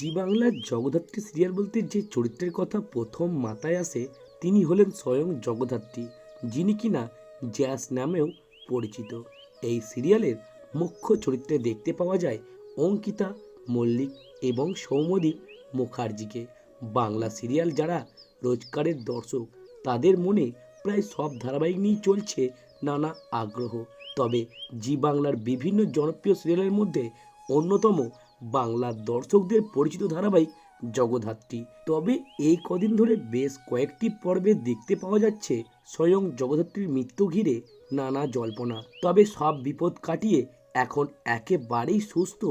জি বাংলার জগদ্ধাত্রী সিরিয়াল বলতে যে চরিত্রের কথা প্রথম মাথায় আসে, তিনি হলেন স্বয়ং জগদ্ধাত্রী, যিনি কিনা জ্যাস নামেও পরিচিত। এই সিরিয়ালের মুখ্য চরিত্রে দেখতে পাওয়া যায় অঙ্কিতা মল্লিক এবং সৌমদীপ মুখার্জিকে। বাংলা সিরিয়াল যারা রোজকারের দর্শক, তাদের মনে প্রায় সব ধারাবাহিক নিয়েই চলছে নানা আগ্রহ। তবে জি বাংলার বিভিন্ন জনপ্রিয় সিরিয়ালের মধ্যে অন্যতম বাংলার দর্শকদের পরিচিত ধারাবাহিক জগদ্ধাত্রী। তবে এই কদিন ধরে বেশ কয়েকটি পর্বে দেখতে পাওয়া যাচ্ছে স্বয়ং জগদ্ধাত্রীর মৃত্যু ঘিরে নানা জল্পনা। তবে সব বিপদ কাটিয়ে এখন একেবারেই সুস্থ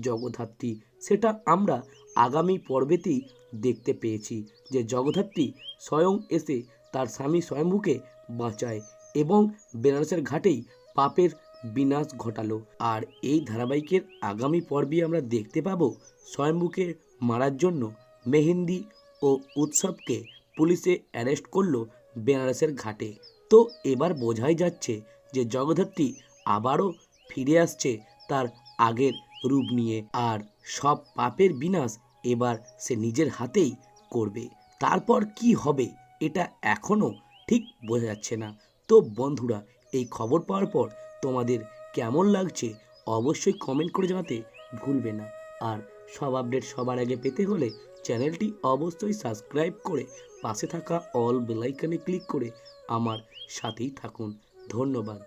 জগদ্ধাত্রী। সেটা আমরা আগামী পর্বেতেই দেখতে পেয়েছি যে জগদ্ধাত্রী স্বয়ং এসে তার স্বামী স্বয়ম্ভুকে বাঁচায় এবং বেনারসের ঘাটেই পাপের বিনাশ ঘটালো। আর এই ধারাবাহিকের আগামী পর্বে আমরা দেখতে পাবো স্বয়ম্ভুকে মারার জন্য মেহেন্দি ও উৎসবকে পুলিশে অ্যারেস্ট করল বেনারসের ঘাটে। তো এবার বোঝাই যাচ্ছে যে জগদ্ধাত্রী আবারও ফিরে আসছে তার আগের রূপ নিয়ে। আর সব পাপের বিনাশ এবার সে নিজের হাতেই করবে। তারপর কি হবে এটা এখনও ঠিক বোঝা যাচ্ছে না। তো বন্ধুরা, এই খবর পাওয়ার পর তোমাদের কেমন লাগছে অবশ্যই কমেন্ট করে জানাতে ভুলবে না। আর সব আপডেট সবার আগে পেতে হলে চ্যানেলটি অবশ্যই সাবস্ক্রাইব করে পাশে থাকা অল বেলাইকানে ক্লিক করে আমার সাথেই থাকুন। ধন্যবাদ।